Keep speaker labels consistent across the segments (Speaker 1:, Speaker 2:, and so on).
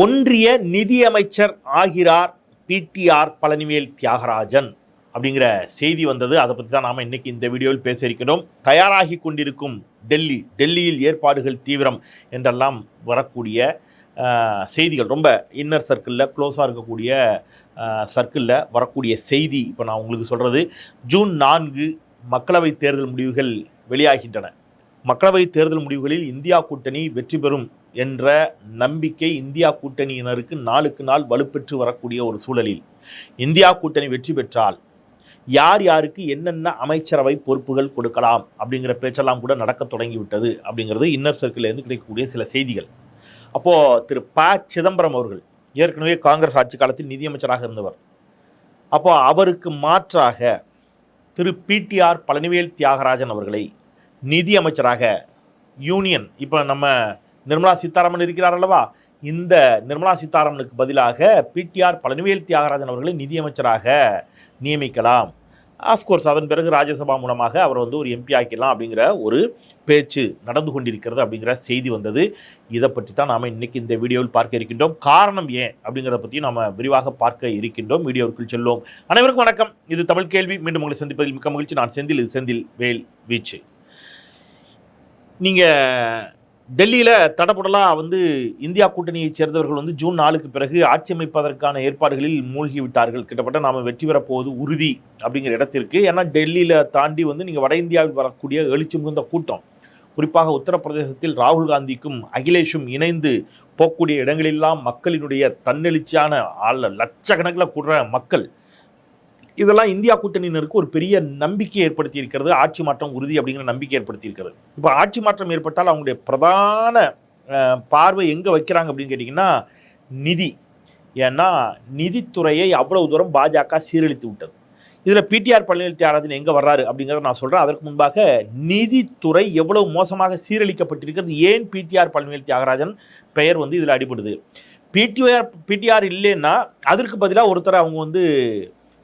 Speaker 1: ஒன்றிய நிதியமைச்சர் ஆகிறார் பிடிஆர் பழனிவேல் தியாகராஜன் அப்படிங்கிற செய்தி வந்தது. அதை பற்றி தான் நாம் இன்றைக்கி இந்த வீடியோவில் பேச இருக்கிறோம். தயாராகி கொண்டிருக்கும் டெல்லி டெல்லியில் ஏற்பாடுகள் தீவிரம் என்றெல்லாம் வரக்கூடிய செய்திகள். ரொம்ப இன்னர் சர்க்கிளில் க்ளோஸாக இருக்கக்கூடிய சர்க்கிளில் வரக்கூடிய செய்தி இப்போ நான் உங்களுக்கு சொல்கிறது ஜூன் நான்கு மக்களவைத் தேர்தல் முடிவுகள் வெளியாகின்றன. மக்களவைத் தேர்தல் முடிவுகளில் இந்தியா கூட்டணி வெற்றி பெறும் என்ற நம்பிக்கை இந்தியா கூட்டணியினருக்கு நாளுக்கு நாள் வலுப்பெற்று வரக்கூடிய ஒரு சூழலில். இந்தியா கூட்டணி வெற்றி பெற்றால் யார் யாருக்கு என்னென்ன அமைச்சரவை பொறுப்புகள் கொடுக்கலாம் அப்படிங்கிற பேச்செல்லாம் கூட நடக்க தொடங்கிவிட்டது அப்படிங்கிறது இன்னர் சர்க்கிள்லேருந்து கிடைக்கக்கூடிய சில செய்திகள். அப்போது திரு ப. சிதம்பரம் அவர்கள் ஏற்கனவே காங்கிரஸ் ஆட்சி காலத்தில் நிதியமைச்சராக இருந்தவர். அப்போ அவருக்கு மாற்றாக திரு பிடிஆர் பழனிவேல் தியாகராஜன் அவர்களை நிதியமைச்சராக யூனியன் இப்போ நம்ம நிர்மலா சீதாராமன் இருக்கிறார் அல்லவா? இந்த நிர்மலா சீதாராமனுக்கு பதிலாக பிடிஆர் பழனிவேல் தியாகராஜன் அவர்களை நிதியமைச்சராக நியமிக்கலாம். ஆஃப்கோர்ஸ் அதன் பிறகு ராஜ்யசபா மூலமாக அவர் வந்து ஒரு எம்பி ஆக்கிடலாம் அப்படிங்கிற ஒரு பேச்சு நடந்து கொண்டிருக்கிறது அப்படிங்கிற செய்தி வந்தது. இதை பற்றி தான் நாம் இன்றைக்கி இந்த வீடியோவில் பார்க்க இருக்கின்றோம். காரணம் ஏன் அப்படிங்கிறத பற்றியும் நாம் விரிவாக பார்க்க இருக்கின்றோம். வீடியோவுக்குள் செல்வோம். அனைவருக்கும் வணக்கம். இது தமிழ் கேள்வி. மீண்டும் உங்களை சந்திப்பதில் மிக்க மகிழ்ச்சி. நான் செந்தில் இது செந்தில் வேல் வீச்சு. நீங்கள் டெல்லியில் தடபுடலாக வந்து இந்தியா கூட்டணியைச் சேர்ந்தவர்கள் வந்து ஜூன் நாலுக்கு பிறகு ஆட்சி அமைப்பதற்கான ஏற்பாடுகளில் மூழ்கி விட்டார்கள். கிட்டத்தட்ட நாம் வெற்றி பெறப்போவது உறுதி அப்படிங்கிற இடத்திற்கு. ஏன்னா டெல்லியில் தாண்டி வந்து நீங்கள் வட இந்தியாவில் வரக்கூடிய எழுச்சி மிகுந்த கூட்டம். குறிப்பாக உத்தரப்பிரதேசத்தில் ராகுல் காந்திக்கும் அகிலேஷும் இணைந்து போகக்கூடிய இடங்களெல்லாம் மக்களினுடைய தன்னெழுச்சியான ஆள் லட்சக்கணக்கில் கூடுற மக்கள் இதெல்லாம் இந்தியா கூட்டணியினருக்கு ஒரு பெரிய நம்பிக்கை ஏற்படுத்தி இருக்கிறது ஆட்சி மாற்றம் உறுதி அப்படிங்கிற நம்பிக்கை ஏற்படுத்தி இருக்கிறது இப்போ ஆட்சி மாற்றம் ஏற்பட்டால் அவங்களுடைய பிரதான பார்வை எங்கே வைக்கிறாங்க அப்படின்னு கேட்டிங்கன்னா நிதி. ஏன்னா நிதித்துறையை அவ்வளவு தூரம் பாஜக சீரழித்து விட்டது. இதில் பிடிஆர் பழனிவேல் தியாகராஜன் எங்கே வர்றாரு அப்படிங்கிறத நான் சொல்கிறேன் அதற்கு முன்பாக நிதித்துறை எவ்வளவு மோசமாக சீரழிக்கப்பட்டிருக்கிறது ஏன் பிடிஆர் பழனிவேல் தியாகராஜன் பெயர் வந்து இதில் அடிபடுது? பிடிஆர் பிடிஆர் இல்லைன்னா அதற்கு பதிலாக ஒருத்தரை அவங்க வந்து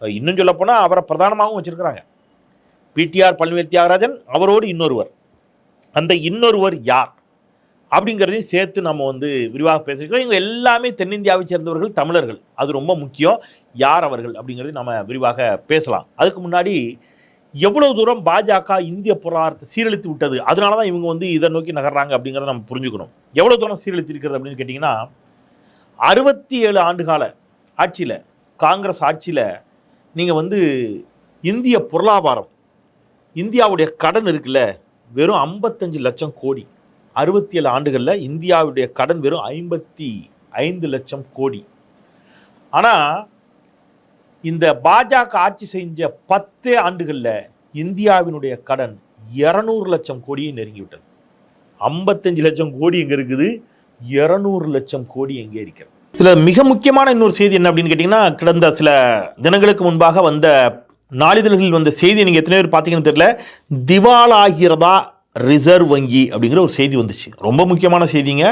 Speaker 1: இன்னும் சொல்லப்போனால் அவரை பிரதானமாகவும் வச்சிருக்கிறாங்க. பிடிஆர் பழனிவேல் தியாகராஜன் அவரோடு இன்னொருவர். அந்த இன்னொருவர் யார்? அப்படிங்கிறதையும் சேர்த்து நம்ம வந்து விரிவாக பேசியிருக்கோம். இவங்க எல்லாமே தென்னிந்தியாவை சேர்ந்தவர்கள் தமிழர்கள். அது ரொம்ப முக்கியம். யார் அவர்கள் அப்படிங்கிறது நம்ம விரிவாக பேசலாம். அதுக்கு முன்னாடி எவ்வளவு தூரம் பாஜக இந்திய பொருளாதாரத்தை சீரழித்து விட்டது? அதனால தான் இவங்க வந்து இதை நோக்கி நகர்றாங்க அப்படிங்கிறத நம்ம புரிஞ்சுக்கணும். எவ்வளோ தூரம் சீரழித்து இருக்கிறது அப்படின்னு கேட்டிங்கன்னா அறுபத்தி ஏழு ஆண்டுகால ஆட்சியில் காங்கிரஸ் ஆட்சியில் நீங்கள் வந்து இந்திய பொருளாதாரம் இந்தியாவுடைய கடன் இருக்குல்ல வெறும் ஐம்பத்தஞ்சு லட்சம் கோடி. அறுபத்தி ஏழு ஆண்டுகளில் இந்தியாவுடைய கடன் வெறும் ஐம்பத்தி ஐந்து லட்சம் கோடி. ஆனால் இந்த பாஜக ஆட்சி செஞ்ச பத்தே ஆண்டுகளில் இந்தியாவினுடைய கடன் இரநூறு லட்சம் கோடியை நெருங்கிவிட்டது. ஐம்பத்தஞ்சு லட்சம் கோடி எங்கே இருக்குது? இரநூறு லட்சம் கோடி எங்கே இருக்கிறது? இதில் மிக முக்கியமான இன்னொரு செய்தி என்ன அப்படின்னு கேட்டிங்கன்னா கடந்த சில தினங்களுக்கு முன்பாக வந்த நாளிதழ்களில் வந்த செய்தி நீங்கள் எத்தனை பேர் பார்த்தீங்கன்னு தெரியல. திவாலாகிறதா ரிசர்வ் வங்கி அப்படிங்கிற ஒரு செய்தி வந்துச்சு. ரொம்ப முக்கியமான செய்திங்க.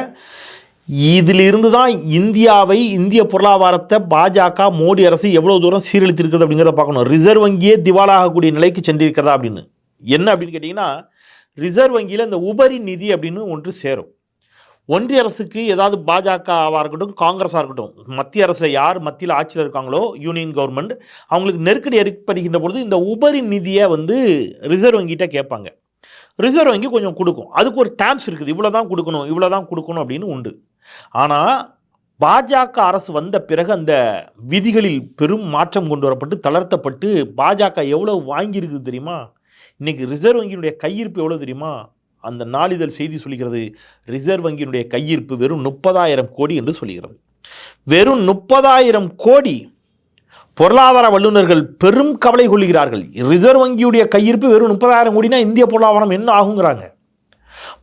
Speaker 1: இதிலிருந்து தான் இந்தியாவை இந்திய பொருளாதாரத்தை பாஜக மோடி அரசு எவ்வளோ தூரம் சீரழித்திருக்கிறது அப்படிங்கிறத பார்க்கணும். ரிசர்வ் வங்கியே திவாலாகக்கூடிய நிலைக்கு சென்றிருக்கிறதா அப்படின்னு. என்ன அப்படின்னு கேட்டிங்கன்னா ரிசர்வ் வங்கியில் இந்த உபரி நிதி அப்படின்னு ஒன்று சேரும். ஒன்றிய அரசுக்கு ஏதாவது பாஜகவாக இருக்கட்டும் காங்கிரஸாக இருக்கட்டும் மத்திய அரசில் யார் மத்தியில் ஆட்சியில் இருக்காங்களோ யூனியன் கவர்மெண்ட் அவங்களுக்கு நெருக்கடி ஏற்படுகின்ற பொழுது இந்த உபரி நிதியை வந்து ரிசர்வ் வங்கிட்ட கேட்பாங்க. ரிசர்வ் வங்கி கொஞ்சம் கொடுக்கும். அதுக்கு ஒரு டேம்ஸ் இருக்குது. இவ்வளோ தான் கொடுக்கணும் இவ்வளோ தான் கொடுக்கணும் அப்படின்னு உண்டு. ஆனால் பாஜக அரசு வந்த பிறகு அந்த விதிகளில் பெரும் மாற்றம் கொண்டு வரப்பட்டு தளர்த்தப்பட்டு பாஜக எவ்வளோ வாங்கியிருக்குது தெரியுமா? இன்றைக்கி ரிசர்வ் வங்கியினுடைய கையிருப்பு எவ்வளோ தெரியுமா? அந்த நாளிதழ் செய்தி சொல்கிறது ரிசர்வ் வங்கியினுடைய கையிருப்பு வெறும் முப்பதாயிரம் கோடி என்று சொல்கிறது. வெறும் முப்பதாயிரம் கோடி பொருளாதார வல்லுநர்கள் பெரும் கவலை கொள்கிறார்கள். ரிசர்வ் வங்கியுடைய கையிருப்பு வெறும் முப்பதாயிரம் கோடினா இந்திய பொருளாதாரம் என்ன ஆகுங்கிறாங்க.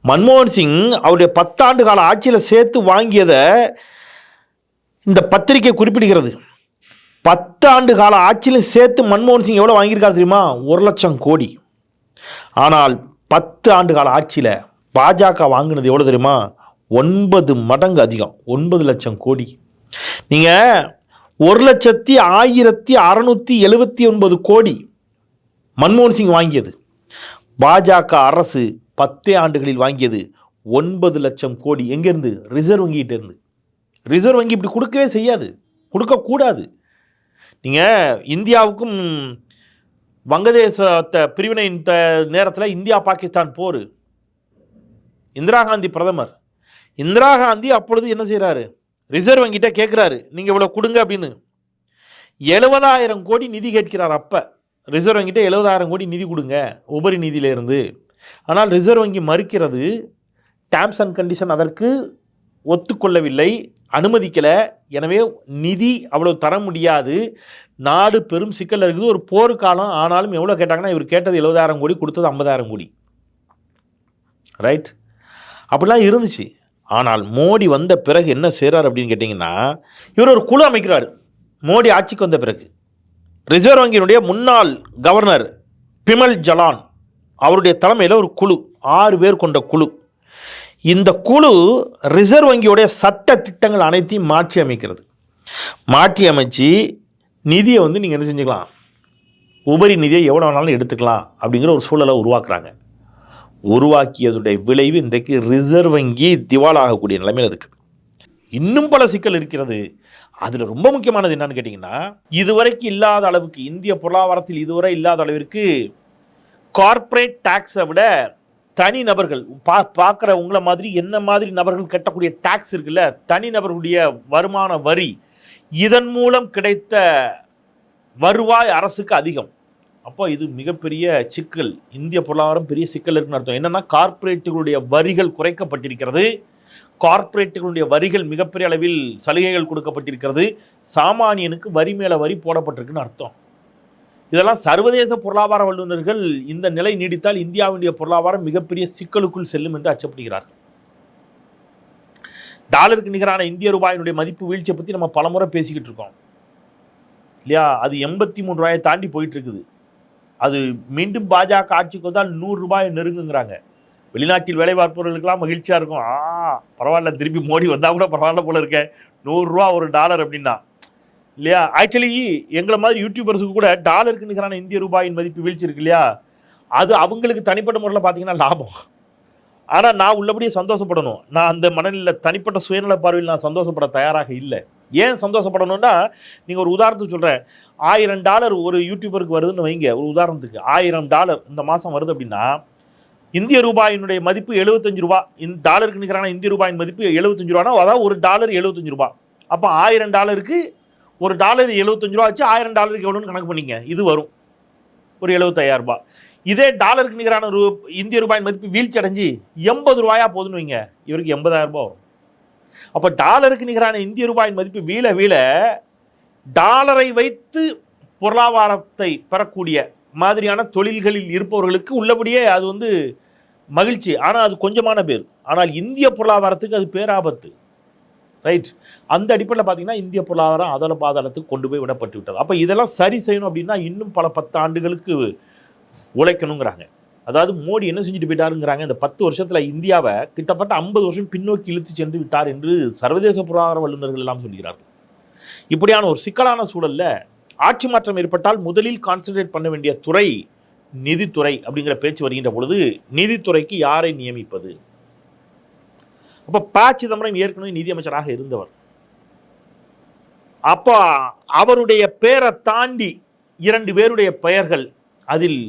Speaker 1: மன்மோகன் சிங் அவருடைய பத்தாண்டு கால ஆட்சியில் சேர்த்து வாங்கியதை இந்த பத்திரிகை குறிப்பிடுகிறது. பத்தாண்டு கால ஆட்சியிலும் சேர்த்து மன்மோகன் சிங் எவ்வளோ வாங்கியிருக்காரு தெரியுமா? ஒரு லட்சம் கோடி. ஆனால் பத்து ஆண்டு கால ஆட்சியில் பாஜக வாங்கினது எவ்வளோ தெரியுமா? ஒன்பது மடங்கு அதிகம். ஒன்பது லட்சம் கோடி. நீங்கள் ஒரு லட்சத்தி ஆயிரத்தி அறநூற்றி எழுபத்தி ஒன்பது கோடி மன்மோகன் சிங் வாங்கியது. பாஜக அரசு பத்தே ஆண்டுகளில் வாங்கியது ஒன்பது லட்சம் கோடி. எங்கேருந்து? ரிசர்வ் வங்கிகிட்ட இருந்து. ரிசர்வ் வங்கி இப்படி கொடுக்கவே செய்யாது. கொடுக்கக்கூடாது. நீங்கள் இந்தியாவுக்கும் வங்கதேசத்தை பிரிவினை நேரத்தில் இந்தியா பாகிஸ்தான் போர். இந்திரா காந்தி பிரதமர். இந்திரா காந்தி அப்பொழுது என்ன செய்கிறாரு ரிசர்வ் வங்கிட்ட கேட்குறாரு நீங்கள் இவ்வளோ கொடுங்க அப்படின்னு. எழுபதாயிரம் கோடி நிதி கேட்கிறார் அப்போ. ரிசர்வ் வங்கிட்ட எழுபதாயிரம் கோடி நிதி கொடுங்க. உபரி நிதியிலேருந்து. ஆனால் ரிசர்வ் வங்கி மறுக்கிறது டேர்ம்ஸ் அண்ட் கண்டிஷன் அதற்கு ஒத்துக்கொள்ளவில்லை. அனுமதிக்கலை. எனவே நிதி அவ்வளோ தர முடியாது. நாடு பெரும் சிக்கல் இருக்குது. ஒரு போர்க்காலம் ஆனாலும் எவ்வளோ கேட்டாங்கன்னா இவர் கேட்டது எழுபதாயிரம் கோடி கொடுத்தது ஐம்பதாயிரம் கோடி. ரைட் அப்படிலாம் இருந்துச்சு. ஆனால் மோடி வந்த பிறகு என்ன செய்கிறார் அப்படின்னு கேட்டிங்கன்னா இவர் ஒரு குழு அமைக்கிறார். மோடி ஆட்சிக்கு வந்த பிறகு. ரிசர்வ் வங்கியினுடைய முன்னாள் கவர்னர் பிமல் ஜலான் அவருடைய தலைமையில் ஒரு குழு ஆறு பேர் கொண்ட குழு. இந்த குழு ரிசர்வ் வங்கியுடைய சட்ட திட்டங்கள் அனைத்தையும் மாற்றி அமைக்கிறது. மாற்றி அமைச்சு நிதியை வந்து நீங்கள் என்ன செஞ்சுக்கலாம்? உபரி நிதியை எவ்வளோ வேணாலும் எடுத்துக்கலாம் அப்படிங்கிற ஒரு சூழலை உருவாக்குறாங்க. உருவாக்கியதுடைய விளைவு இன்றைக்கு ரிசர்வ் வங்கி திவாலாகக்கூடிய நிலைமையில் இருக்குது இன்னும் பல சிக்கல் இருக்கிறது. அதில் ரொம்ப முக்கியமானது என்னன்னு கேட்டிங்கன்னா இதுவரைக்கும் இல்லாத அளவுக்கு இந்திய பொருளாதாரத்தில் இதுவரை இல்லாத அளவிற்கு கார்ப்பரேட் டேக்ஸை விட தனி நபர்கள் பா பார்க்குற உங்களை மாதிரி என்ன மாதிரி நபர்கள் கட்டக்கூடிய டேக்ஸ் இருக்குல்ல தனி நபர்களுடைய வருமான வரி இதன் மூலம் கிடைத்த வருவாய் அரசுக்கு அதிகம். அப்போ இது மிகப்பெரிய சிக்கல். இந்திய பொருளாதாரம் பெரிய சிக்கல் இருக்குன்னு அர்த்தம். என்னென்னா கார்ப்பரேட்டுகளுடைய வரிகள் குறைக்கப்பட்டிருக்கிறது. கார்ப்பரேட்டுகளுடைய வரிகள் மிகப்பெரிய அளவில் சலுகைகள் கொடுக்கப்பட்டிருக்கிறது. சாமானியனுக்கு வரி மேலே வரி போடப்பட்டிருக்குன்னு அர்த்தம். இதெல்லாம் சர்வதேச பொருளாதார வல்லுநர்கள் இந்த நிலை நீடித்தால் இந்தியாவுடைய பொருளாதாரம் மிகப்பெரிய சிக்கலுக்குள் செல்லும் என்று அச்சப்படுகிறார் டாலருக்கு நிகரான இந்திய ரூபாயினுடைய மதிப்பு வீழ்ச்சியை பற்றி நம்ம பலமுறை பேசிக்கிட்டு இருக்கோம். இல்லையா? அது எண்பத்தி மூணு ரூபாயை தாண்டி போயிட்டு இருக்குது அது மீண்டும் பாஜக ஆட்சிக்கு வந்தால் நூறு ரூபாயை நெருங்குங்கிறாங்க. வெளிநாட்டில் வேலை பார்ப்பவர்களுக்கெல்லாம் மகிழ்ச்சியாக இருக்கும். ஆ பரவாயில்ல திருப்பி மோடி வந்தால் கூட பரவாயில்ல போல இருக்க. நூறுரூவா ஒரு டாலர் அப்படின்னா. இல்லையா? ஆக்சுவலி எங்களை மாதிரி யூடியூபர்ஸுக்கு கூட டாலருக்கு நிகரான இந்திய ரூபாயின் மதிப்பு வீழ்ச்சி இருக்கு இல்லையா? அது அவங்களுக்கு தனிப்பட்ட முறையில் பார்த்தீங்கன்னா லாபம். ஆனால் நான் உள்ளபடியே சந்தோஷப்படணும். நான் அந்த மனநிலையில் தனிப்பட்ட சுயநல பார்வையில் நான் சந்தோஷப்பட தயாராக இல்லை. ஏன் சந்தோஷப்படணும்னா நீங்கள் ஒரு உதாரணத்துக்கு சொல்கிறேன் ஆயிரம் டாலர் ஒரு யூடியூபருக்கு வருதுன்னு வைங்க ஒரு உதாரணத்துக்கு. ஆயிரம் டாலர் இந்த மாதம் வருது அப்படின்னா இந்திய ரூபாயினுடைய மதிப்பு எழுபத்தஞ்சு ரூபா. இந்த டாலருக்கு நிகரான இந்திய ரூபாயின் மதிப்பு எழுபத்தஞ்சு ரூபானா அதாவது ஒரு டாலர் எழுபத்தஞ்சு ரூபா. அப்போ ஆயிரம் டாலருக்கு ஒரு டாலர் எழுபத்தஞ்சு ரூபா வச்சு ஆயிரம் டாலருக்கு எவ்வளோன்னு கணக்கு பண்ணிங்க. இது வரும். ஒரு எழுபத்தாயிரம் ரூபாய். இதே டாலருக்கு நிகரான ரூ இந்திய ரூபாயின் மதிப்பு வீழ்ச்சி அடைஞ்சு எண்பது ரூபாயா போதுன்னு வைங்க. இவருக்கு எண்பதாயிரம் ரூபாய் வரும். அப்போ டாலருக்கு நிகரான இந்திய ரூபாயின் மதிப்பு வீழ வீழ டாலரை வைத்து பொருளாதாரத்தை பெறக்கூடிய மாதிரியான தொழில்களில் இருப்பவர்களுக்கு உள்ளபடியே அது வந்து மகிழ்ச்சி. ஆனால் அது கொஞ்சமான பேர். ஆனால் இந்திய பொருளாதாரத்துக்கு அது பேராபத்து. ரைட் அந்த அடிப்படையில் பார்த்தீங்கன்னா இந்திய பொருளாதாரம் அதல பாதாளத்துக்கு கொண்டு போய் விடப்பட்டு விட்டது. அப்போ இதெல்லாம் சரி செய்யணும் அப்படின்னா இன்னும் பல பத்து ஆண்டுகளுக்கு உழைக்கணுங்கிறாங்க. அதாவது மோடி என்ன செஞ்சுட்டு போயிட்டாருங்கிறாங்க. இந்த பத்து வருஷத்தில் இந்தியாவை கிட்டத்தட்ட ஐம்பது வருஷம் பின்னோக்கி இழுத்து சென்று விட்டார் என்று சர்வதேச பொருளாதார வல்லுநர்கள் எல்லாம் சொல்கிறார்கள். இப்படியான ஒரு சிக்கலான சூழல்ல ஆட்சி மாற்றம் ஏற்பட்டால் முதலில் கான்சென்ட்ரேட் பண்ண வேண்டிய துறை நிதித்துறை அப்படிங்கிற பேச்சு வருகின்ற பொழுது நிதித்துறைக்கு யாரை நியமிப்பது? அப்போ ப சிதம்பரம் ஏற்கனவே நிதியமைச்சராக இருந்தவர். அப்போ அவருடைய பேரை தாண்டி இரண்டு பேருடைய பெயர்கள் அதில்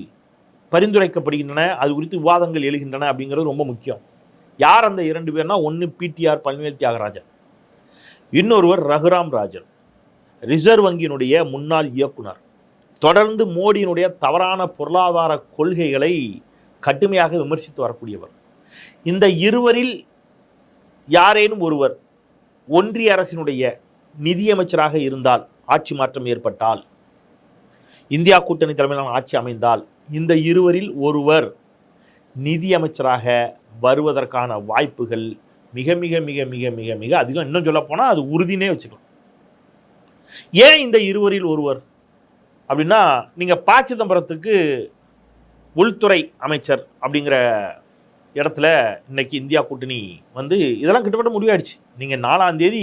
Speaker 1: பரிந்துரைக்கப்படுகின்றன அது குறித்து விவாதங்கள் எழுகின்றன அப்படிங்கிறது ரொம்ப முக்கியம். யார் அந்த இரண்டு பேர்னா? ஒன்று பிடிஆர் பழனிவேல் தியாகராஜன் இன்னொருவர் ரகுராம் ராஜன் ரிசர்வ் வங்கியினுடைய முன்னாள் இயக்குனர். தொடர்ந்து மோடியினுடைய தவறான பொருளாதார கொள்கைகளை கடுமையாக விமர்சித்து வரக்கூடியவர். இந்த இருவரில் யாரேனும் ஒருவர் ஒன்றிய அரசினுடைய நிதியமைச்சராக இருந்தால் ஆட்சி மாற்றம் ஏற்பட்டால் இந்தியா கூட்டணி தலைமையிலான ஆட்சி அமைந்தால் இந்த இருவரில் ஒருவர் நிதியமைச்சராக வருவதற்கான வாய்ப்புகள் மிக மிக மிக மிக மிக மிக அதிகம். இன்னும் சொல்ல போனால் அது உறுதினே வச்சுக்கலாம். ஏன் இந்த இருவரில் ஒருவர்? அப்படின்னா நீங்கள் ப சிதம்பரத்துக்கு உள்துறை அமைச்சர் அப்படிங்கிற இடத்துல இன்னைக்கு இந்தியா கூட்டணி வந்து இதெல்லாம் கிட்டத்தட்ட முடிவாயிடுச்சு. நீங்கள் நாலாம் தேதி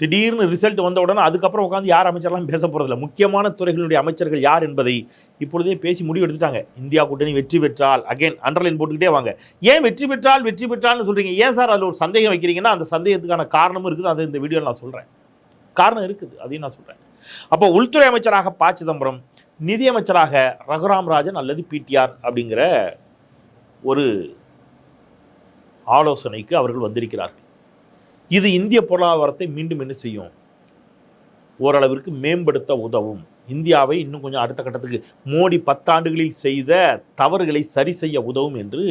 Speaker 1: திடீர்னு ரிசல்ட் வந்த உடனே அதுக்கப்புறம் உட்காந்து யார் அமைச்சர்லாம் பேச போகிறதில்ல முக்கியமான துறைகளுடைய அமைச்சர்கள் யார் என்பதை இப்பொழுதே பேசி முடிவு எடுத்துட்டாங்க. இந்தியா கூட்டணி வெற்றி பெற்றால் அகைன் அண்டர்லைன் போட்டுக்கிட்டே வாங்க. ஏன் வெற்றி பெற்றால் வெற்றி பெற்றால்னு சொல்கிறீங்க ஏன் சார் அதில் ஒரு சந்தேகம் வைக்கிறீங்கன்னா அந்த சந்தேகத்துக்கான காரணமும் இருக்குது. அதை இந்த வீடியோவில் நான் சொல்கிறேன் காரணம் இருக்குது. அதையும் நான் சொல்கிறேன் அப்போ உள்துறை அமைச்சராக ப. சிதம்பரம் நிதியமைச்சராக ரகுராம் ராஜன் அல்லது பிடிஆர் அப்படிங்கிற ஒரு ஆலோசனைக்கு அவர்கள் வந்திருக்கிறார்கள். இது இந்திய பொருளாதாரத்தை மீண்டும் என்ன செய்யும்? ஓரளவிற்கு மேம்படுத்த உதவும். இந்தியாவை இன்னும் கொஞ்சம் அடுத்த கட்டத்துக்கு மோடி பத்தாண்டுகளில் செய்த தவறுகளை சரி செய்ய உதவும் என்று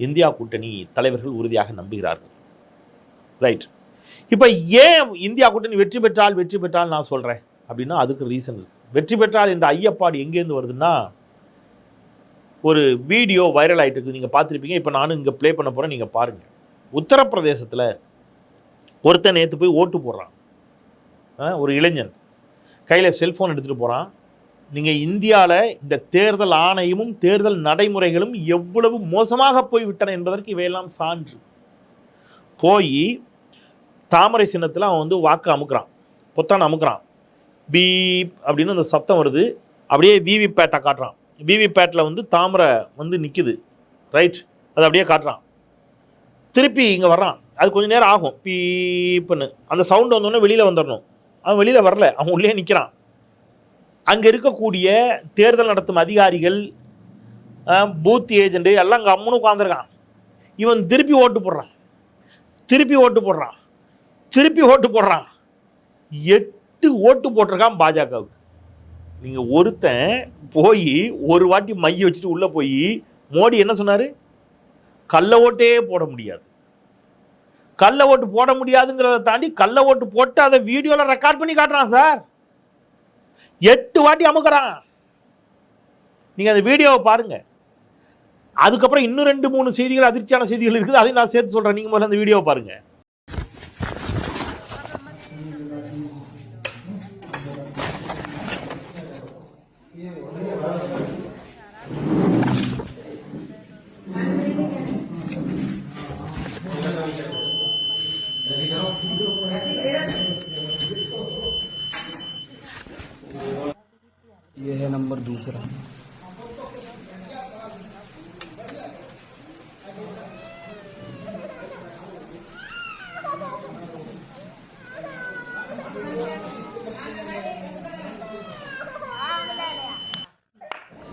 Speaker 1: இந்தியா கூட்டணி தலைவர்கள் உறுதியாக நம்புகிறார்கள். ரைட் இப்போ ஏன் இந்தியா கூட்டணி வெற்றி பெற்றால் வெற்றி பெற்றால் நான் சொல்கிறேன் அப்படின்னா அதுக்கு ரீசன் இருக்குது வெற்றி பெற்றால் என்ற ஐயப்பாடு எங்கேருந்து வருதுன்னா ஒரு வீடியோ வைரல் ஆகிட்டு இருக்குது நீங்கள் பார்த்துருப்பீங்க. இப்போ நானும் இங்கே ப்ளே பண்ண போகிறேன் நீங்கள் பாருங்கள் உத்தரப்பிரதேசத்தில் ஒருத்தன் நேற்று போய் ஓட்டு போடுறான். ஒரு இளைஞன். கையில் செல்ஃபோன் எடுத்துகிட்டு போகிறான் நீங்கள் இந்தியாவில் இந்த தேர்தல் ஆணையமும் தேர்தல் நடைமுறைகளும் எவ்வளவு மோசமாக போய்விட்டன என்பதற்கு இவையெல்லாம் சான்று. போய் தாமரை சின்னத்தில் அவன் வந்து வாக்கு அமுக்கிறான். பொத்தான அமுக்கிறான். பீப் அப்படின்னு அந்த சத்தம் வருது. அப்படியே விவி பேட்டை காட்டுறான். விவி பேட்டில் வந்து தாமரை வந்து நிற்குது ரைட் அது அப்படியே காட்டுறான். திருப்பி இங்கே வர்றான். அது கொஞ்சம் நேரம் ஆகும். பீப்புன்னு. அந்த சவுண்டு வந்தோடனே வெளியில் வந்துடணும் அவன் வெளியில் வரல. அவன் உள்ளே நிற்கிறான் அங்கே இருக்கக்கூடிய தேர்தல் நடத்தும் அதிகாரிகள் பூத் ஏஜெண்ட்டு எல்லாம் அங்கே அம்மனு உட்காந்துருக்கான் இவன் திருப்பி ஓட்டு போடுறான். திருப்பி ஓட்டு போடுறான். திருப்பி ஓட்டு போடுறான். எட்டு ஓட்டு போட்டிருக்கான் பாஜகவுக்கு. நீங்கள் ஒருத்தன் போய் ஒரு வாட்டி மைய வச்சுட்டு உள்ளே போய் மோடி என்ன சொன்னார்? கள்ள ஓட்டே போட முடியாது. கள்ள ஓட்டு போட முடியாதுங்கிறத தாண்டி கள்ள ஓட்டு போட்டு அதை வீடியோவில் ரெக்கார்ட் பண்ணி காட்டுறான் சார். எட்டு வாட்டி அமுக்கிறான். நீங்கள் அந்த வீடியோவை பாருங்கள் அதுக்கப்புறம் இன்னும் ரெண்டு மூணு செய்திகள் அதிர்ச்சியான செய்திகள் இருக்குது. அதையும் நான் சேர்த்து சொல்கிறேன் நீங்கள் முதல்ல அந்த வீடியோவை
Speaker 2: பாருங்கள் नंबर दूसरा।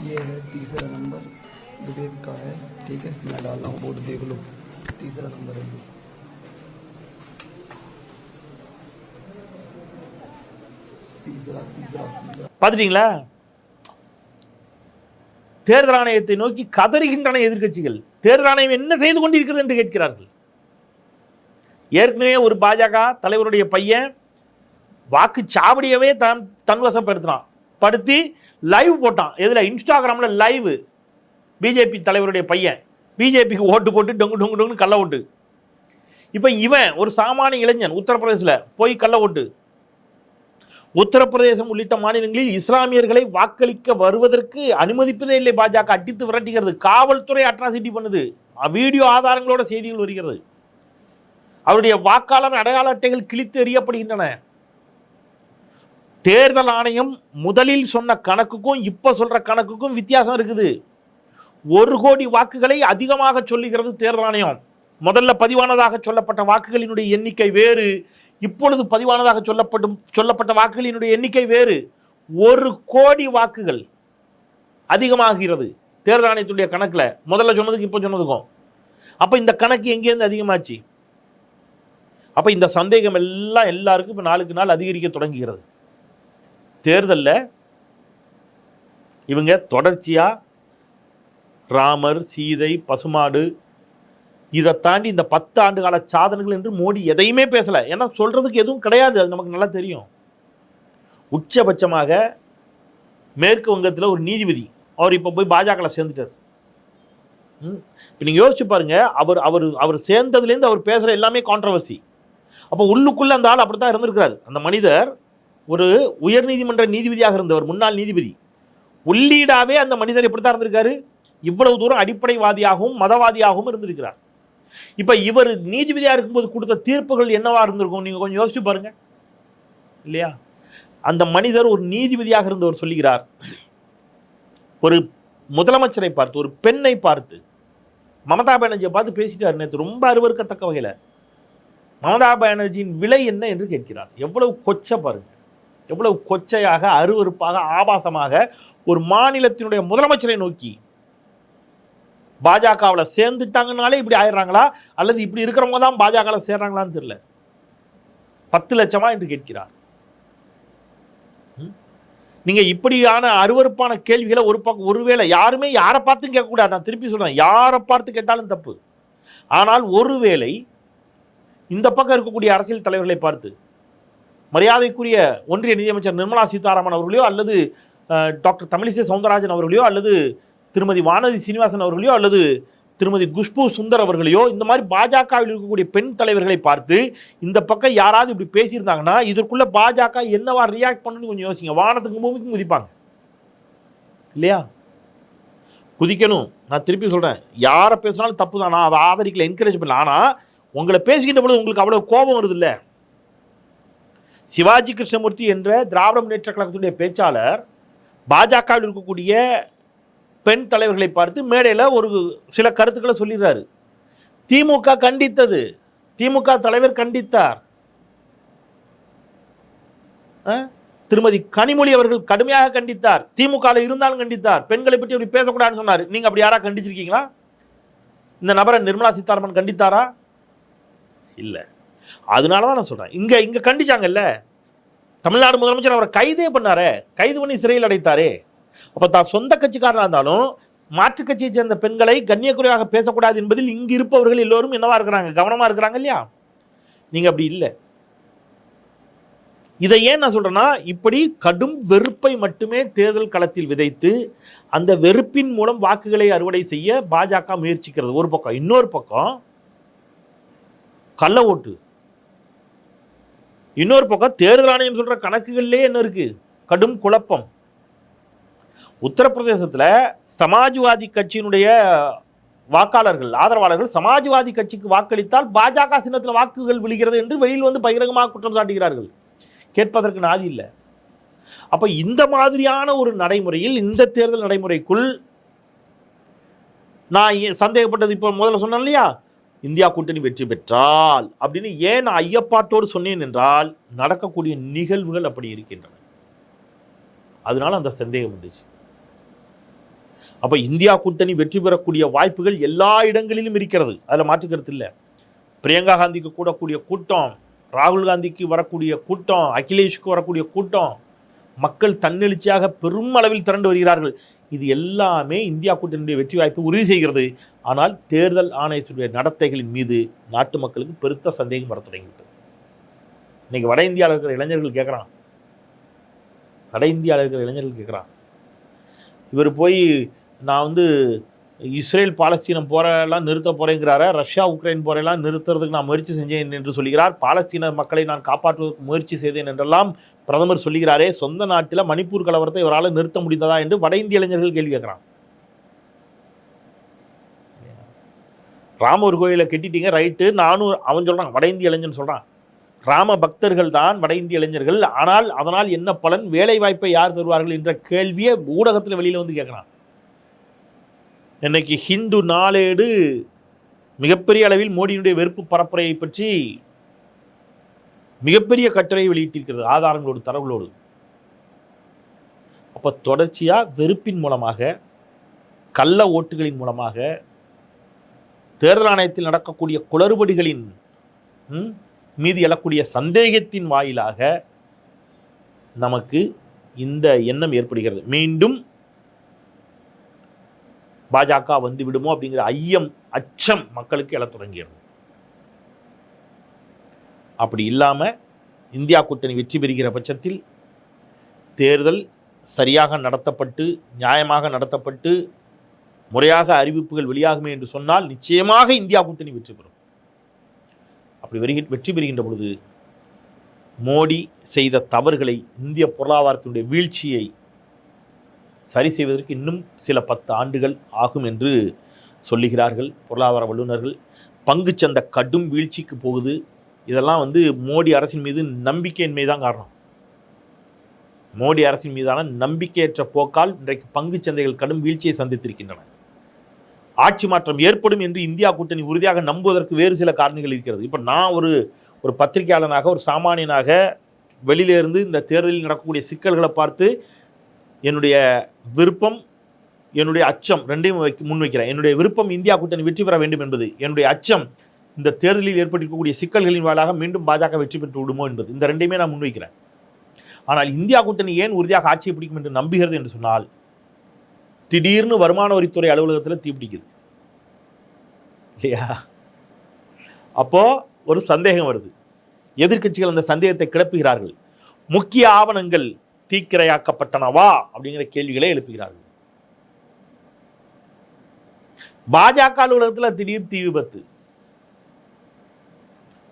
Speaker 2: ये है तीसरा नंबर। विवेक का है, ठीक है? मैं डाल रहा हूँ बोर्ड, देख लो। तीसरा नंबर है तीसरा तीसरा तीसरा।
Speaker 1: तीसरा தேர்தல் ஆணையத்தை நோக்கி கதறுகின்றன எதிர்க்கட்சிகள். தேர்தல் ஆணையம் என்ன செய்து கொண்டிருக்கிறது என்று கேட்கிறார்கள். ஏற்கனவே ஒரு பாஜக தலைவருடைய பையன் வாக்குச்சாவடியவே தன் தன்வசப்படுத்தினான். படுத்தி லைவ் போட்டான். எதில்? இன்ஸ்டாகிராமில் லைவ் பிஜேபி தலைவருடைய பையன். பிஜேபிக்கு ஓட்டு போட்டு டொங்கு டொங்கு டொங்குன்னு கள்ள ஓட்டு. இப்போ இவன் ஒரு சாமானிய இளைஞன் உத்தரப்பிரதேசில் போய் கள்ள ஓட்டு. உத்தரப்பிரதேசம் உள்ளிட்ட மாநிலங்களில் இஸ்லாமியர்களை வாக்களிக்க வருவதற்கு அனுமதிப்பதே இல்லை பாஜக. அடித்து விரட்டுகிறது. காவல்துறை அட்ராசிட்டி பண்ணுது. வீடியோ ஆதாரங்களோட செய்திகள் வருகிறது. அவருடைய வாக்காளர் அடையாள அட்டைகள் கிழித்து எறியப்படுகின்றன. தேர்தல் ஆணையம் முதலில் சொன்ன கணக்குக்கும் இப்ப சொல்ற கணக்குக்கும் வித்தியாசம் இருக்குது. ஒரு கோடி வாக்குகளை அதிகமாக சொல்லுகிறது தேர்தல் ஆணையம். முதல்ல பதிவானதாக சொல்லப்பட்ட வாக்குகளினுடைய எண்ணிக்கை வேறு. இப்பொழுது பதிவானதாக சொல்லப்படும் சொல்லப்பட்ட வாக்குகளினுடைய எண்ணிக்கை வேறு. ஒரு கோடி வாக்குகள் அதிகமாகிறது தேர்தல் ஆணையத்துடைய கணக்கில். முதல்ல சொன்னதுக்கு இப்போ சொன்னதுக்கும். அப்போ இந்த கணக்கு எங்கேருந்து அதிகமாச்சு? அப்போ இந்த சந்தேகம் எல்லாம் எல்லாருக்கும் இப்போ நாளுக்கு நாள் அதிகரிக்க தொடங்குகிறது. தேர்தலில் இவங்க தொடர்ச்சியாக ராமர் சீதை பசுமாடு இதை தாண்டி இந்த பத்து ஆண்டு கால சாதனைகள் என்று மோடி எதையுமே பேசலை. ஏன்னா சொல்கிறதுக்கு எதுவும் கிடையாது. அது நமக்கு நல்லா தெரியும். உச்சபட்சமாக மேற்கு வங்கத்தில் ஒரு நீதிபதி அவர் இப்போ போய் பாஜகவில் சேர்ந்துட்டார். இப்போ நீங்கள் யோசிச்சு பாருங்க. அவர் அவர் அவர் சேர்ந்ததுலேருந்து அவர் பேசுகிற எல்லாமே கான்ட்ரவர்சி அப்போ உள்ளுக்குள்ளே அந்த ஆள் அப்படி தான் இருந்திருக்கிறார். அந்த மனிதர் ஒரு உயர்நீதிமன்ற நீதிபதியாக இருந்தவர் முன்னாள் நீதிபதி. உள்ளீடாகவே அந்த மனிதர் இப்படி தான் இருந்திருக்காரு. இவ்வளவு தூரம் அடிப்படைவாதியாகவும் மதவாதியாகவும் இருந்திருக்கிறார். இப்ப இவர் நீதிபதியா இருக்கும்போது கொடுத்த தீர்ப்புகள் என்னவா இருந்திருக்கும்? நீங்க கொஞ்சம் யோசிச்சு பாருங்க. இல்லையா? அந்த மனிதர் ஒரு நீதிபதியாக இருந்தவர் சொல்லுகிறார். ஒரு முதலமைச்சரை பார்த்து ஒரு பெண்ணை பார்த்து மமதா பானர்ஜியை பார்த்து பேசிட்டார் நேற்று ரொம்ப அருவருக்கத்தக்க வகையில. மமதா பானர்ஜியின் விலை என்ன என்று கேட்கிறார். எவ்வளவு கொச்சை பாருங்க. எவ்வளவு கொச்சையாக அருவருப்பாக ஆபாசமாக ஒரு மாநிலத்தினுடைய முதலமைச்சரை நோக்கி பாஜகவில் சேர்ந்துட்டாங்கனாலே இப்படி ஆயிடுறாங்களா? அல்லது இப்படி இருக்கிறவங்க தான் பாஜகவில் சேர்றாங்களான்னு தெரியல. பத்து லட்சமா என்று கேட்கிறார். நீங்கள் இப்படியான அருவருப்பான கேள்விகளை ஒரு பக்கம் ஒருவேளை யாருமே யாரை பார்த்தும் கேட்கக்கூடாது. நான் திருப்பி சொல்கிறேன் யாரை பார்த்து கேட்டாலும் தப்பு. ஆனால் ஒருவேளை இந்த பக்கம் இருக்கக்கூடிய அரசியல் தலைவர்களை பார்த்து மரியாதைக்குரிய ஒன்றிய நிதியமைச்சர் நிர்மலா சீதாராமன் அவர்களையோ அல்லது டாக்டர் தமிழிசை சவுந்தரராஜன் அவர்களையோ அல்லது திருமதி வானதி சீனிவாசன் அவர்களையோ அல்லது திருமதி குஷ்பு சுந்தர் அவர்களையோ இந்த மாதிரி பாஜகவில் இருக்கக்கூடிய பெண் தலைவர்களை பார்த்து இந்த பக்கம் யாராவது இப்படி பேசியிருந்தாங்கன்னா இதற்குள்ளே பாஜக என்னவா ரியாக்ட் பண்ணணும்னு கொஞ்சம் யோசிங்க. வானத்துக்கு பூமிக்கும் குதிப்பாங்க. இல்லையா? குதிக்கணும். நான் திருப்பி சொல்கிறேன் யாரை பேசினாலும் தப்பு தான் நான் அதை ஆதரிக்கல என்கரேஜ் பண்ணல. ஆனால் உங்களை பேசிக்கின்ற பொழுது உங்களுக்கு அவ்வளோ கோபம் வருது இல்லை சிவாஜி கிருஷ்ணமூர்த்தி என்ற திராவிட முன்னேற்ற கழகத்துடைய பேச்சாளர் பாஜகவில் இருக்கக்கூடிய பெண் தலைவர்களை பார்த்து மேடையில் ஒரு சில கருத்துக்களை சொல்லிடுறாரு. திமுக கண்டித்தது. திமுக தலைவர் கண்டித்தார். ஆ? திருமதி கனிமொழி அவர்கள் கடுமையாக கண்டித்தார். திமுக இருந்தாலும் கண்டித்தார். பெண்களை பற்றி அப்படி பேசக்கூடாதுன்னு சொன்னார். நீங்க அப்படி யாரா கண்டிச்சிருக்கீங்களா? இந்த நபரை நிர்மலா சீதாராமன் கண்டித்தாரா? இல்லை. அதனால தான் நான் சொல்றேன். இங்க இங்க கண்டிச்சாங்கல்ல? தமிழ்நாடு முதலமைச்சர் அவரை கைதே பண்ணாரே. கைது பண்ணி சிறையில் அடைத்தாரே. அப்போ தான் சொந்த கட்சிக்காரராக இருந்தாலும் மாற்றுக் கட்சியை சேர்ந்த பெண்களை கண்ணியக்குறையாக பேசக்கூடாது என்பதில் இங்கு இருப்பவர்கள் எல்லோரும் என்னவா இருக்கிறாங்க? கவனமா இருக்கிறாங்க இல்லையா? நீங்க அப்படி இல்லை. இதை ஏன் நான் சொல்றேன்னா இப்படி கடும் வெறுப்பை மட்டுமே தேர்தல் களத்தில் விதைத்து அந்த வெறுப்பின் மூலம் வாக்குகளை அறுவடை செய்ய பாஜக முயற்சிக்கிறது. ஒரு பக்கம். இன்னொரு பக்கம் கள்ள ஓட்டு. இன்னொரு பக்கம் தேர்தல் ஆணையம் சொல்ற கணக்குகள்லேயே என்ன இருக்கு? கடும் குழப்பம். உத்தரப்பிரதேசத்தில் சமாஜ்வாதி கட்சியினுடைய வாக்காளர்கள் ஆதரவாளர்கள் சமாஜ்வாதி கட்சிக்கு வாக்களித்தால் பாஜக சின்னத்தில் வாக்குகள் விழுகிறது என்று வெளியில் வந்து பகிரங்கமாக குற்றம் சாட்டுகிறார்கள். கேட்பதற்கு நாதி இல்லை. அப்போ இந்த மாதிரியான ஒரு நடைமுறையில் இந்த தேர்தல் நடைமுறைக்குள் நான் சந்தேகப்பட்டது இப்போ முதல்ல சொன்னேன் இல்லையா? இந்தியா கூட்டணி வெற்றி பெற்றால் அப்படின்னு ஏன் நான் ஐயப்பாட்டோடு சொன்னேன் என்றால் நடக்கக்கூடிய நிகழ்வுகள் அப்படி இருக்கின்றன. அதனால அந்த சந்தேகம் வந்துச்சு. அப்ப இந்தியா கூட்டணி வெற்றி பெறக்கூடிய வாய்ப்புகள் எல்லா இடங்களிலும் இருக்கிறது. அதில் மாற்று கருத்து இல்லை. பிரியங்கா காந்திக்கு கூடக்கூடிய கூட்டம் ராகுல் காந்திக்கு வரக்கூடிய கூட்டம் அகிலேஷுக்கு வரக்கூடிய கூட்டம் மக்கள் தன்னெழுச்சியாக பெரும் அளவில் திரண்டு வருகிறார்கள். இது எல்லாமே இந்தியா கூட்டணியுடைய வெற்றி வாய்ப்பு உறுதி செய்கிறது. ஆனால் தேர்தல் ஆணையத்துடைய நடத்தைகளின் மீது நாட்டு மக்களுக்கு பெருத்த சந்தேகம் வர தொடங்கிவிட்டது. இன்னைக்கு வட இந்தியாவில் இருக்கிற இளைஞர்கள் கேட்குறான் வட இந்தியாவில் இருக்கிற இளைஞர்கள் கேட்குறான் இவர் போய் நான் வந்து இஸ்ரேல் பாலஸ்தீனம் போரெல்லாம் நிறுத்த போகிறேங்கிறார ரஷ்யா உக்ரைன் போரெல்லாம் நிறுத்துறதுக்கு நான் முயற்சி செஞ்சேன் என்று சொல்கிறார். பாலஸ்தீன மக்களை நான் காப்பாற்றுவதற்கு முயற்சி செய்தேன் என்றெல்லாம் பிரதமர் சொல்லுகிறாரே சொந்த நாட்டில் மணிப்பூர் கலவரத்தை இவரால் நிறுத்த முடிந்ததா என்று வட இந்திய இளைஞர்கள் கேள்வி கேட்குறான் ராமர் கோயிலை கட்டிட்டீங்க ரைட்டு நானும் அவன் சொல்கிறான் வட இந்திய இளைஞன் சொல்கிறான் ராம பக்தர்கள் தான் வட இந்திய இளைஞர்கள் ஆனால் அதனால் என்ன பலன்? வேலை வாய்ப்பை யார் தருவார்கள் என்ற கேள்வியை ஊடகத்தில் வெளியில் வந்து கேட்குறான். இன்னைக்கு ஹிந்து நாளேடு மிகப்பெரிய அளவில் மோடியினுடைய வெறுப்பு பரப்புரையை பற்றி மிகப்பெரிய கட்டுரை வெளியிட்டிருக்கிறது ஆதாரங்களோடு தரவுகளோடு. அப்போ தொடர்ச்சியாக வெறுப்பின் மூலமாக கள்ள ஓட்டுகளின் மூலமாக தேர்தல் ஆணையத்தில் நடக்கக்கூடிய குளறுபடிகளின் மீது எழக்கூடிய சந்தேகத்தின் வாயிலாக நமக்கு இந்த எண்ணம் ஏற்படுகிறது. மீண்டும் பாஜக வந்து விடுமோ அப்படிங்கிற ஐயம் அச்சம் மக்களுக்கு எழ தொடங்கியது. அப்படி இல்லாமல் இந்தியா கூட்டணி வெற்றி பெறுகிற பட்சத்தில் தேர்தல் சரியாக நடத்தப்பட்டு நியாயமாக நடத்தப்பட்டு முறையாக அறிவிப்புகள் வெளியாகுமே என்று சொன்னால் நிச்சயமாக இந்தியா கூட்டணி வெற்றி பெறும். அப்படி வருகி வெற்றி பெறுகின்ற பொழுது மோடி செய்த தவறுகளை இந்திய பொருளாதாரத்தினுடைய வீழ்ச்சியை சரி செய்வதற்கு இன்னும் சில பத்து ஆண்டுகள் ஆகும் என்று சொல்லுகிறார்கள் பொருளாதார வல்லுநர்கள். பங்குச்சந்தை கடும் வீழ்ச்சிக்கு போகுது. இதெல்லாம் வந்து மோடி அரசின் மீது நம்பிக்கையின்மை தான் காரணம். மோடி அரசின் மீதான நம்பிக்கையற்ற போக்கால் இன்றைக்கு பங்குச் சந்தைகள் கடும் வீழ்ச்சியை சந்தித்திருக்கின்றன. ஆட்சி மாற்றம் ஏற்படும் என்று இந்தியா கூட்டணி உறுதியாக நம்புவதற்கு வேறு சில காரணங்கள் இருக்கிறது. இப்போ நான் ஒரு ஒரு பத்திரிகையாளனாக ஒரு சாமானியனாக வெளியில இருந்து இந்த தேர்தலில் நடக்கக்கூடிய சிக்கல்களை பார்த்து என்னுடைய விருப்பம் என்னுடைய அச்சம் ரெண்டையும் வைக்க முன்வைக்கிறேன் என்னுடைய விருப்பம் இந்தியா கூட்டணி வெற்றி பெற வேண்டும் என்பது என்னுடைய அச்சம் இந்த தேர்தலில் ஏற்பட்டிருக்கக்கூடிய சிக்கல்களின் வாயிலாக மீண்டும் பாஜக வெற்றி பெற்று விடுமோ என்பது இந்த ரெண்டையுமே நான் முன்வைக்கிறேன். ஆனால் இந்தியா கூட்டணி ஏன் உறுதியாக ஆட்சியை பிடிக்கும் என்று நம்புகிறது என்று சொன்னால் திடீர்னு வருமான வரித்துறை அலுவலகத்தில் தீப்பிடிக்குது இல்லையா? அப்போது ஒரு சந்தேகம் வருது. எதிர்க்கட்சிகள் அந்த சந்தேகத்தை கிளப்புகிறார்கள். முக்கிய ஆவணங்கள் தீக்கிரையாக்கப்பட்டனவா? அப்படிங்கிற கேள்விகளை எழுப்புகிறார்கள். பாஜக அலுவலகத்தில் திடீர் தீ விபத்து.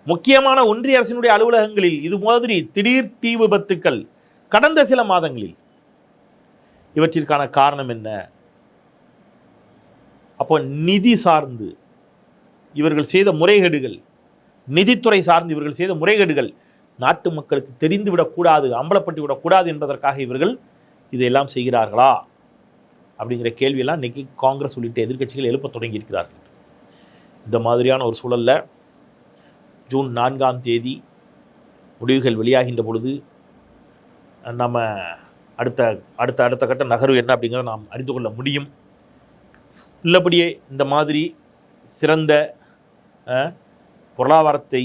Speaker 1: முக்கியமான ஒன்றிய அரசினுடைய அலுவலகங்களில் இது மாதிரி திடீர் தீ விபத்துக்கள் கடந்த சில மாதங்களில். இவற்றிற்கான காரணம் என்ன? அப்போ நிதி சார்ந்து இவர்கள் செய்த முறைகேடுகள் நிதித்துறை சார்ந்து இவர்கள் செய்த முறைகேடுகள் நாட்டு மக்களுக்கு தெரிந்து விடக்கூடாது அம்பலப்பட்டு விடக்கூடாது என்பதற்காக இவர்கள் இதையெல்லாம் செய்கிறார்களா? அப்படிங்கிற கேள்வியெல்லாம் இன்றைக்கி காங்கிரஸ் உள்ளிட்ட எதிர்க்கட்சிகள் எழுப்ப தொடங்கி இருக்கிறார்கள் இந்த மாதிரியான ஒரு சூழல்ல ஜூன் நான்காம் தேதி முடிவுகள் வெளியாகின்ற பொழுது நம்ம அடுத்த அடுத்த அடுத்த கட்ட நகர்வு என்ன அப்படிங்கிறத நாம் அறிந்து கொள்ள முடியும். உள்ளபடியே இந்த மாதிரி சிறந்த பொருளாதாரத்தை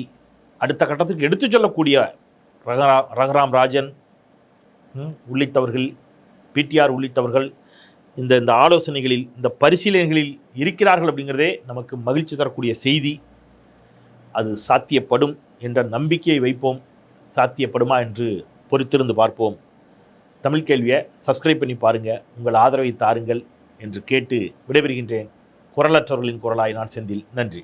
Speaker 1: அடுத்த கட்டத்துக்கு எடுத்துச் சொல்லக்கூடிய ரகரா ரகராம் ராஜன் ம், உள்ளிட்டவர்கள் பிடிஆர் உள்ளிட்டவர்கள் இந்த இந்த ஆலோசனைகளில் இந்த பரிசீலனைகளில் இருக்கிறார்கள் அப்படிங்கிறதே நமக்கு மகிழ்ச்சி தரக்கூடிய செய்தி. அது சாத்தியப்படும் என்ற நம்பிக்கையை வைப்போம். சாத்தியப்படுமா என்று பொறுத்திருந்து பார்ப்போம். தமிழ் கேள்வியை சப்ஸ்கிரைப் பண்ணி பாருங்கள் உங்கள் ஆதரவை தாருங்கள் என்று கேட்டு விடைபெறுகின்றேன். குரலற்றவர்களின் குரலாய் நான் செந்தில். நன்றி.